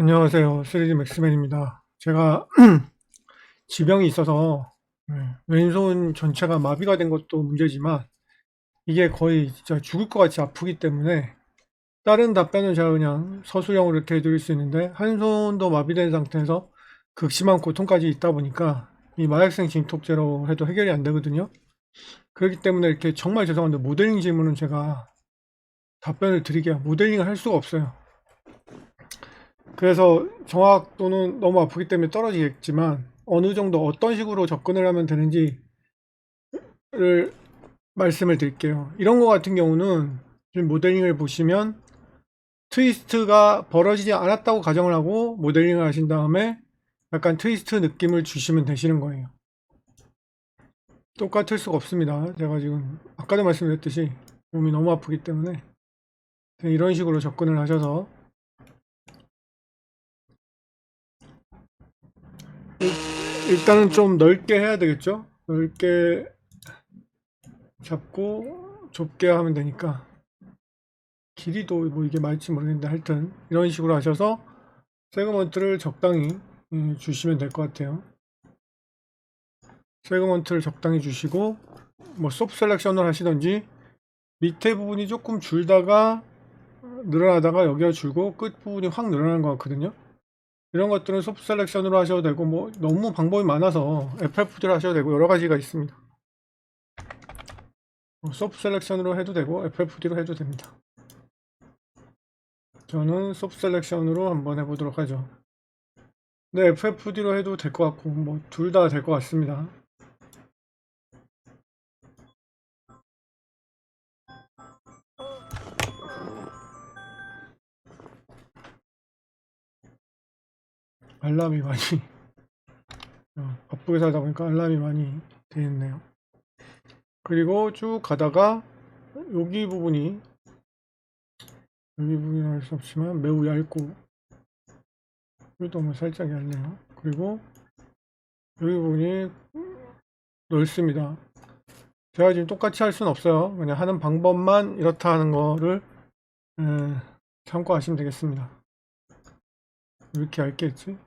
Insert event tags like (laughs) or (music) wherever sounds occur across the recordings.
안녕하세요. 3D 맥스맨입니다. 제가 (clears throat) 지병이 있어서 네, 왼손 전체가 마비가 된 것도 문제지만 이게 거의 진짜 죽을 것 같이 아프기 때문에 다른 답변은 제가 그냥 서술형으로 이렇게 해드릴 수 있는데 한 손도 마비된 상태에서 극심한 고통까지 있다 보니까 이 마약성 진통제로 해도 해결이 안 되거든요. 그렇기 때문에 이렇게 정말 죄송한데 모델링 질문은 제가 답변을 드리게요. 모델링을 할 수가 없어요. 그래서 정확도는 너무 아프기 때문에 떨어지겠지만 어느 정도 어떤 식으로 접근을 하면 되는지를 말씀을 드릴게요. 이런 거 같은 경우는 지금 모델링을 보시면 트위스트가 벌어지지 않았다고 가정을 하고 모델링을 하신 다음에 약간 트위스트 느낌을 주시면 되시는 거예요. 똑같을 수가 없습니다. 제가 지금 아까도 말씀드렸듯이 몸이 너무 아프기 때문에 이런 식으로 접근을 하셔서 일단은 좀 넓게 해야 되겠죠? 넓게 잡고 좁게 하면 되니까 길이도 뭐 이게 맞을지 모르겠는데 하여튼 이런 식으로 하셔서 세그먼트를 적당히 음, 주시면 될 것 같아요. 세그먼트를 적당히 주시고 뭐 소프 셀렉션을 하시던지 밑에 부분이 조금 줄다가 늘어나다가 여기가 줄고 끝 부분이 확 늘어나는 것 같거든요. 이런 것들은 소프 셀렉션으로 하셔도 되고 뭐 너무 방법이 많아서 FFD로 하셔도 되고 여러 가지가 있습니다. 뭐 소프 셀렉션으로 해도 되고 FFD로 해도 됩니다. 저는 소프 셀렉션으로 한번 해보도록 하죠. 네, FFD로 해도 될 것 같고 뭐 둘 다 될 것 같습니다. 알람이 많이 (laughs) 어, 바쁘게 살다 보니까 알람이 많이 돼 있네요. 그리고 쭉 가다가 여기 부분이 여기 부분은 알수 없지만 매우 얇고 여기도 뭐 살짝 얇네요. 그리고 여기 부분이 넓습니다. 제가 지금 똑같이 할 수는 없어요. 그냥 하는 방법만 이렇다 하는 거를 에, 참고하시면 되겠습니다. 왜 이렇게 얇게 했지?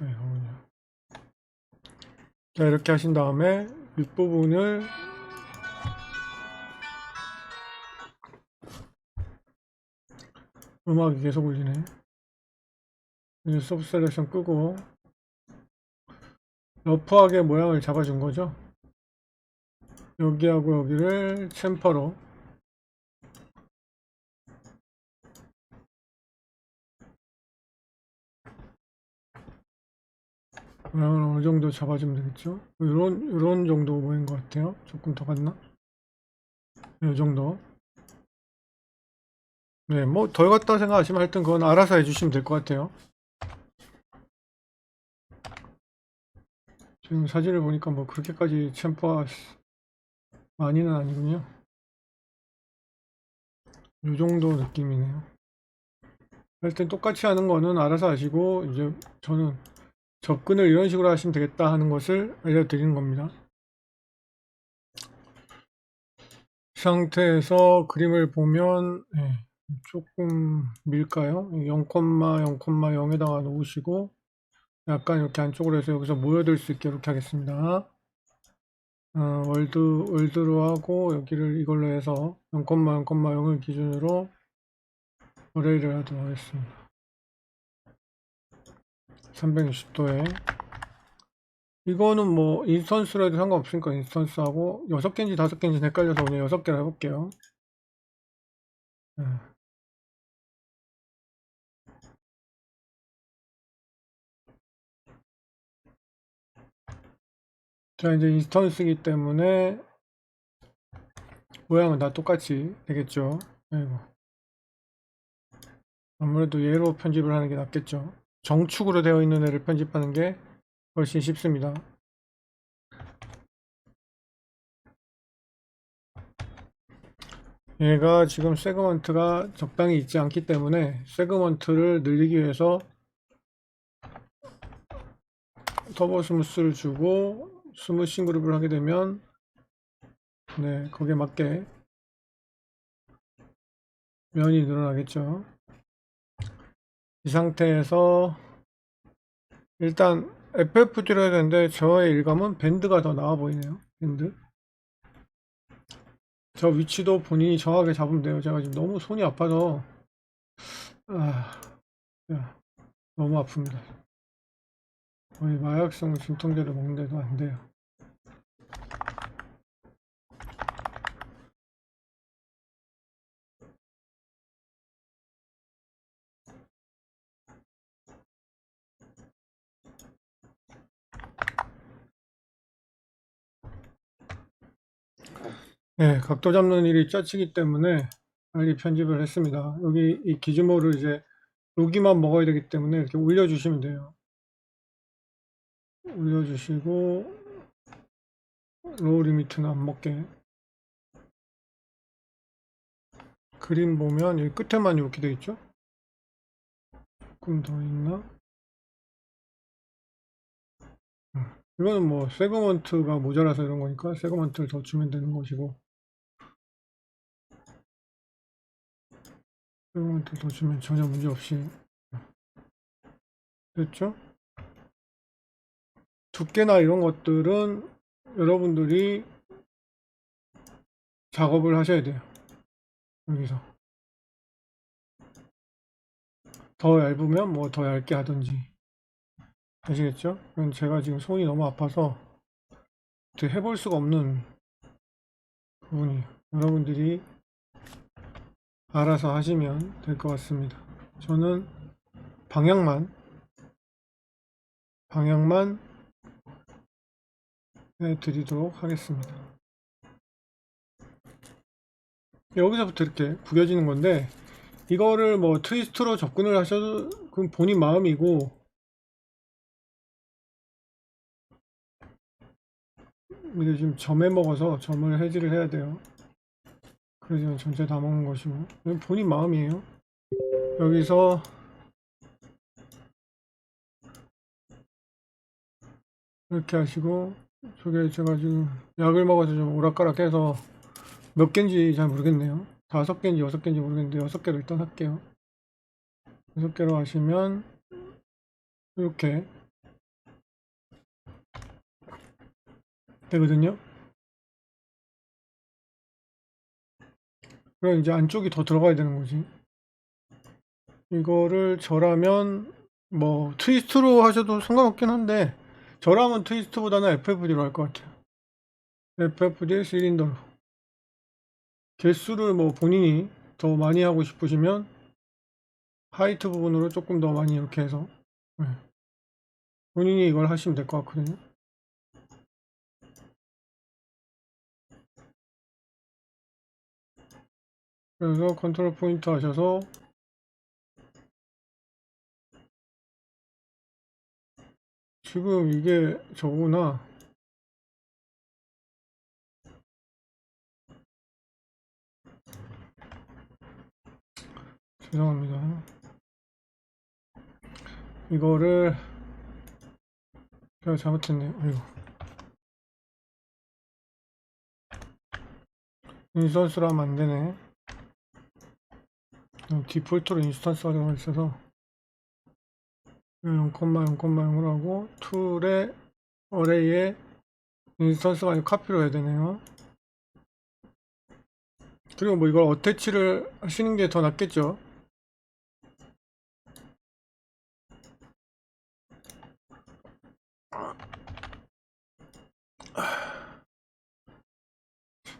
어떻게 나오냐. 자, 이렇게 하신 다음에 윗부분을 음악이 계속 울리네. 이제 소프 셀렉션 끄고 러프하게 모양을 잡아준 거죠. 여기하고 여기를 챔퍼로 모양을 어느 정도 잡아주면 되겠죠? 이런 이런 정도 모인 것 같아요. 조금 더 갔나? 이 정도. 네, 뭐 덜 갔다 생각하시면 하여튼 그건 알아서 해주시면 될 것 같아요. 지금 사진을 보니까 뭐 그렇게까지 챔퍼가 많이는 아니군요. 이 정도 느낌이네요. 하여튼 똑같이 하는 거는 알아서 하시고 이제 저는 접근을 이런 식으로 하시면 되겠다 하는 것을 알려드리는 겁니다. 이 상태에서 그림을 보면 네, 조금 밀까요? 0,0,0에다가 놓으시고 약간 이렇게 안쪽으로 해서 여기서 모여들 수 있게 이렇게 하겠습니다. 어, 월드, 월드로 하고 여기를 이걸로 해서 0,0,0을 기준으로 어레이를 하도록 하겠습니다. 360도에 이거는 뭐 인스턴스로 해도 상관없으니까 인스턴스하고 6개인지 5개인지 헷갈려서 그냥 6개를 해볼게요 네. 자 이제 인스턴스이기 때문에 모양은 다 똑같이 되겠죠 아이고. 아무래도 얘로 편집을 하는 게 낫겠죠 정축으로 되어 있는 애를 편집하는 게 훨씬 쉽습니다. 얘가 지금 세그먼트가 적당히 있지 않기 때문에 세그먼트를 늘리기 위해서 터보 스무스를 주고 스무싱 그룹을 하게 되면 네 거기에 맞게 면이 늘어나겠죠. 이 상태에서 일단 FFD로 해야 되는데 저의 일감은 밴드가 더 나아 보이네요. 밴드. 저 위치도 본인이 정확하게 잡으면 돼요. 제가 지금 너무 손이 아파서 아, 야, 너무 아픕니다. 거의 마약성 진통제를 먹는데도 안 돼요. 네, 각도 잡는 일이 짜치기 때문에 빨리 편집을 했습니다. 여기 이 기즈모를 이제 여기만 먹어야 되기 때문에 이렇게 올려주시면 돼요. 올려주시고 로우 리미트는 안 먹게 그림 보면 여기 끝에만 이렇게 돼 있죠? 조금 더 있나? 음, 이거는 뭐 세그먼트가 모자라서 이런 거니까 세그먼트를 더 주면 되는 것이고 세그먼트 더 주면 전혀 문제 없이 됐죠? 두께나 이런 것들은 여러분들이 작업을 하셔야 돼요. 여기서. 더 얇으면 뭐 더 얇게 하든지. 아시겠죠? 그건 제가 지금 손이 너무 아파서 해볼 수가 없는 부분이 여러분들이 알아서 하시면 될 것 같습니다. 저는 방향만 방향만 해드리도록 하겠습니다. 여기서부터 이렇게 구겨지는 건데 이거를 뭐 트위스트로 접근을 하셔도 그건 본인 마음이고 이게 지금 점에 먹어서 점을 해지를 해야 돼요. 그래서 전체 다 먹는 것이고 이건 본인 마음이에요. 여기서 이렇게 하시고 저게 제가 지금 약을 먹어서 좀 오락가락해서 몇 개인지 잘 모르겠네요. 다섯 개인지 여섯 개인지 모르겠는데 여섯 개로 일단 할게요. 여섯 개로 하시면 이렇게 되거든요. 그럼 이제 안쪽이 더 들어가야 되는 거지. 이거를 절하면 뭐 트위스트로 하셔도 상관없긴 한데 저라면 트위스트보다는 FFD로 할 것 같아요. FFD 실린더로. 개수를 뭐 본인이 더 많이 하고 싶으시면 하이트 부분으로 조금 더 많이 이렇게 해서 네. 본인이 이걸 하시면 될 것 같거든요. 그래서 컨트롤 포인트 하셔서 지금 이게 저구나. 죄송합니다. 이거를 제가 잘못했네요. 아이고. 인스턴스로 하면 안 되네. 디폴트로 인스턴스 하려고 있어서 0,0,0으로 하고 툴의 어레이에 인스턴스가 아니고 카피로 해야 되네요. 그리고 뭐 이걸 어태치를 하시는 게 더 낫겠죠.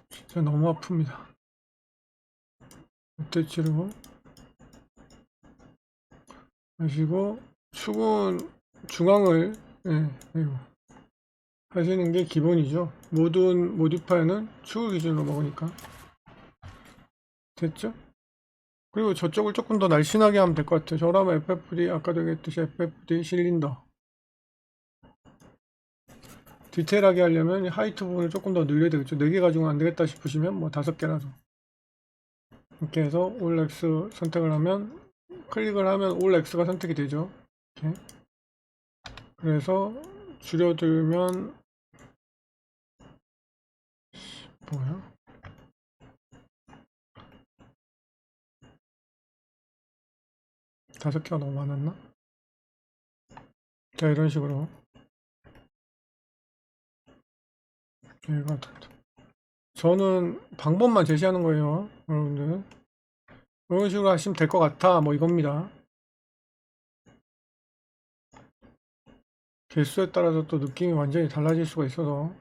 진짜 너무 아픕니다. 어태치로 하시고 축은 중앙을 예, 하시는 게 기본이죠. 모든 모디파이어는 축을 기준으로 먹으니까 됐죠? 그리고 저쪽을 조금 더 날씬하게 하면 될 것 같아요. 저라면 FFD 아까도 얘기했듯이 FFD 실린더 디테일하게 하려면 하이트 부분을 조금 더 늘려야 되겠죠. 4개 가지고는 안 되겠다 싶으시면 뭐 5개라도 이렇게 해서 올 X 선택을 하면 클릭을 하면 올 X가 선택이 되죠. 이렇게. 그래서 줄여들면 뭐야? 다섯 개가 너무 많았나? 자, 이런 식으로. 저는 방법만 제시하는 거예요, 여러분들. 이런 식으로 하시면 될 것 같아, 뭐 이겁니다. 개수에 따라서 또 느낌이 완전히 달라질 수가 있어서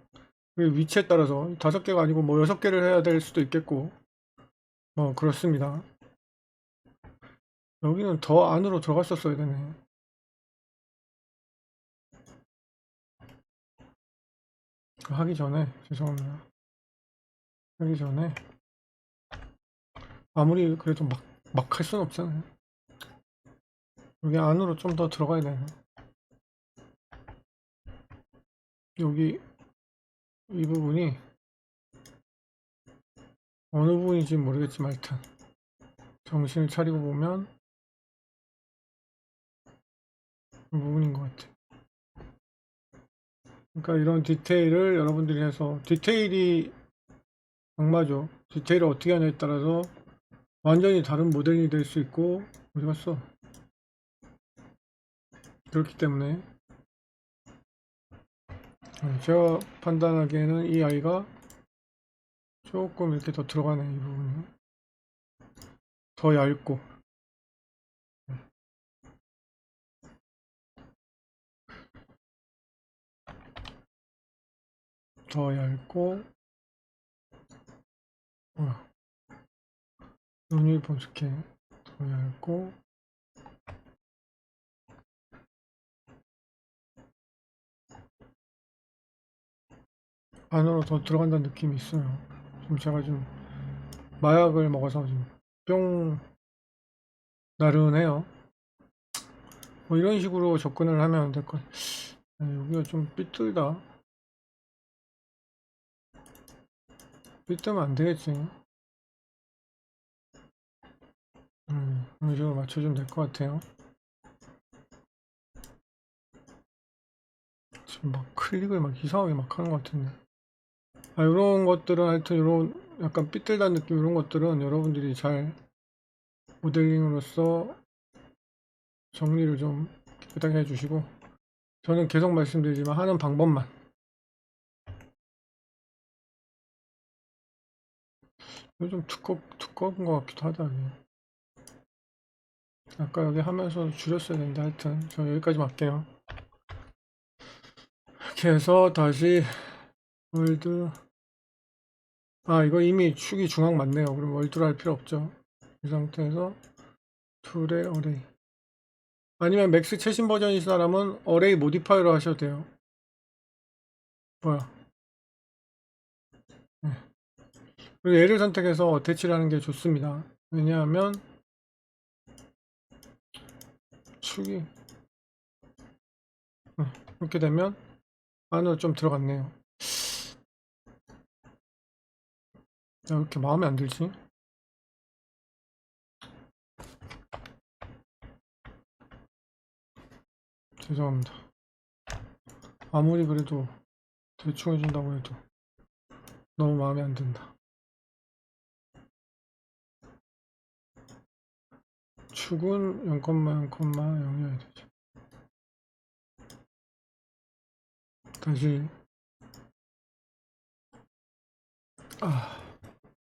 그리고 위치에 따라서 다섯 개가 아니고 뭐 여섯 개를 해야 될 수도 있겠고 뭐 그렇습니다. 여기는 더 안으로 들어갔었어야 되네. 하기 전에 죄송합니다. 하기 전에 아무리 그래도 막 막 할 수는 없잖아요. 여기 안으로 좀 더 들어가야 돼요. 여기 이 부분이 어느 부분인지 모르겠지만 일단 정신을 차리고 보면 이 부분인 것 같아. 그러니까 이런 디테일을 여러분들이 해서 디테일이 악마죠. 디테일을 어떻게 하냐에 따라서 완전히 다른 모델이 될 수 있고 어디 갔어? 그렇기 때문에. 음, 제가 판단하기에는 이 아이가 조금 이렇게 더 들어가네 이 부분이. 더 얇고. 더 얇고. 뭐야 보스케 더 얇고 안으로 더 들어간다는 느낌이 있어요. 좀 제가 좀 마약을 먹어서 좀뿅 나른해요. 뭐 이런 식으로 접근을 하면 될 것. 네, 여기가 좀 삐뚤다. 삐뚤면 안 되겠지. 음, 이런 식으로 맞춰주면 될 것 같아요. 지금 막 클릭을 막 이상하게 막 하는 것 같은데. 아, 이런 것들은 하여튼 이런 약간 삐뚤다는 느낌 이런 것들은 여러분들이 잘 모델링으로서 정리를 좀 깨끗하게 해주시고 저는 계속 말씀드리지만 하는 방법만 좀 두꺼, 두꺼운 것 같기도 하다 이게. 아까 여기 하면서 줄였어야 되는데 하여튼 저 여기까지만 할게요. 이렇게 해서 다시 월드. 아 이거 이미 축이 중앙 맞네요. 그럼 월드로 할 필요 없죠. 이 상태에서 툴의 어레이 아니면 맥스 최신 버전이신 사람은 어레이 모디파이로 하셔도 돼요. 뭐야. 네. 그리고 얘를 선택해서 어태치를 하는 게 좋습니다. 왜냐하면 축이 네, 이렇게 되면 안으로 좀 들어갔네요 야, 왜 이렇게 마음에 안 들지? 죄송합니다. 아무리 그래도 대충 해준다고 해도 너무 마음에 안 든다. 축은 0,0,0이어야 되죠. 다시 아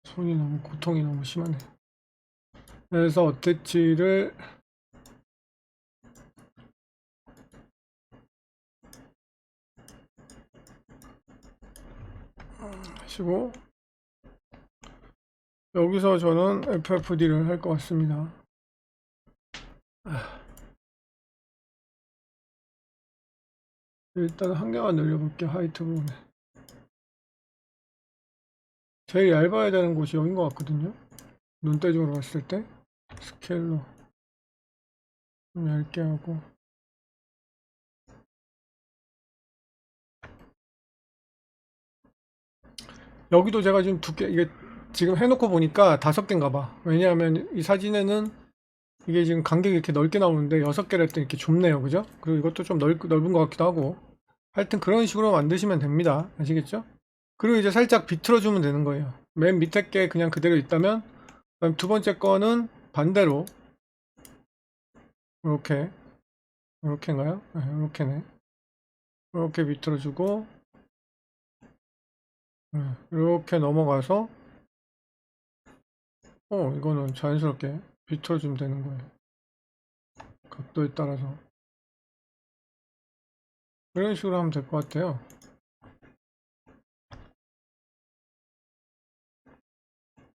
손이 너무 고통이 너무 심하네. 그래서 어태치를 하시고 여기서 저는 FFD를 할 것 같습니다. 아. 일단 한 개만 늘려볼게요. 하이트 부분에. 제일 얇아야 되는 곳이 여긴 것 같거든요. 눈대중으로 봤을 때 스케일로 좀 얇게 하고 여기도 제가 지금 두께 이게 지금 해놓고 보니까 다섯 개인가 봐. 왜냐하면 이 사진에는 이게 지금 간격이 이렇게 넓게 나오는데 여섯 개를 했더니 이렇게 좁네요. 그죠? 그리고 이것도 좀 넓, 넓은 것 같기도 하고. 하여튼 그런 식으로 만드시면 됩니다. 아시겠죠? 그리고 이제 살짝 비틀어 주면 되는 거예요. 맨 밑에 게 그냥 그대로 있다면, 그다음 두 번째 거는 반대로 이렇게 이렇게인가요? 네, 이렇게네. 이렇게 밑으로 주고 네, 이렇게 넘어가서 어 이거는 자연스럽게 비틀어주면 되는 거예요. 각도에 따라서 이런 식으로 하면 될 것 같아요.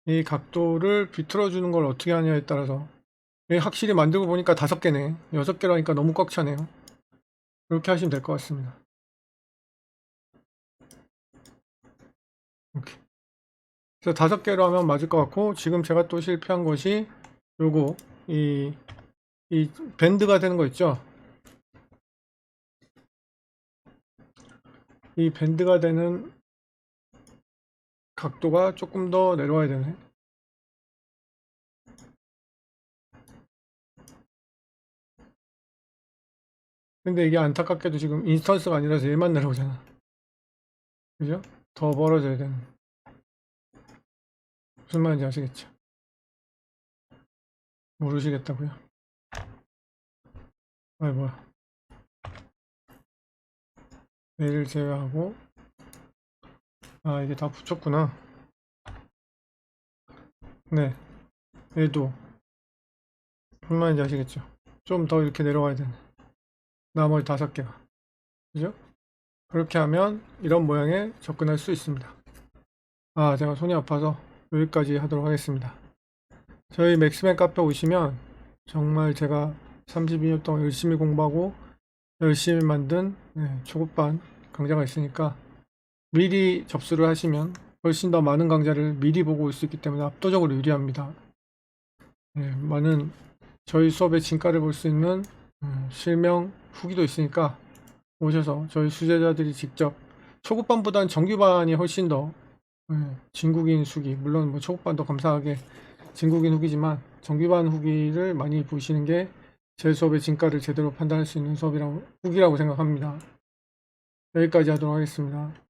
이 각도를 비틀어주는 걸 어떻게 하냐에 따라서 예, 확실히 만들고 보니까 다섯 개네. 여섯 개라니까 너무 꽉 차네요. 이렇게 하시면 될 것 같습니다. 이렇게. 그래서 다섯 개로 하면 맞을 것 같고, 지금 제가 또 실패한 것이 요거, 이, 이 밴드가 되는 거 있죠? 이 밴드가 되는 각도가 조금 더 내려와야 되네. 근데 이게 안타깝게도 지금 인스턴스가 아니라서 얘만 내려오잖아. 그죠? 더 벌어져야 되는. 무슨 말인지 아시겠죠? 모르시겠다고요? 아이 뭐야. 얘를 제외하고 아 이게 다 붙였구나. 네. 얘도 무슨 말인지 아시겠죠? 좀 더 이렇게 내려와야 되는. 나머지 다섯 개가. 그죠? 그렇게 하면 이런 모양에 접근할 수 있습니다. 아, 제가 손이 아파서 여기까지 하도록 하겠습니다. 저희 맥스맨 카페 오시면 정말 제가 32년 동안 열심히 공부하고 열심히 만든 네, 초급반 강좌가 있으니까 미리 접수를 하시면 훨씬 더 많은 강좌를 미리 보고 올 수 있기 때문에 압도적으로 유리합니다. 네, 많은 저희 수업의 진가를 볼 수 있는 음, 실명 후기도 있으니까 오셔서 저희 수제자들이 직접 초급반보다는 정규반이 훨씬 더 예, 진국인 수기 물론 뭐 초급반도 감사하게 진국인 후기지만 정규반 후기를 많이 보시는 게 제 수업의 진가를 제대로 판단할 수 있는 수업이라고 후기라고 생각합니다. 여기까지 하도록 하겠습니다.